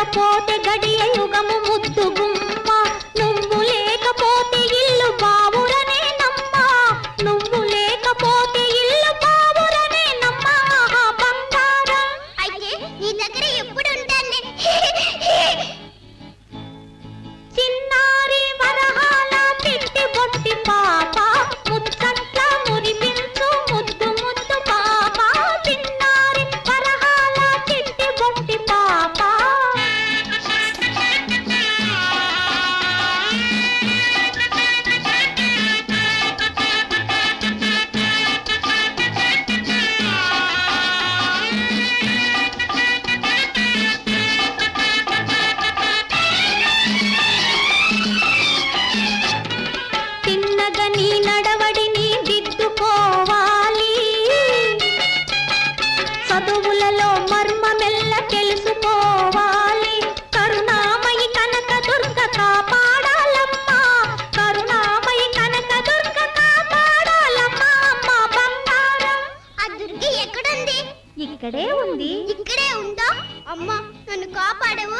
कपोट गड़ी ఇక్కడే ఉంది. ఇక్కడే ఉందా? అమ్మ నన్ను కాపాడవు.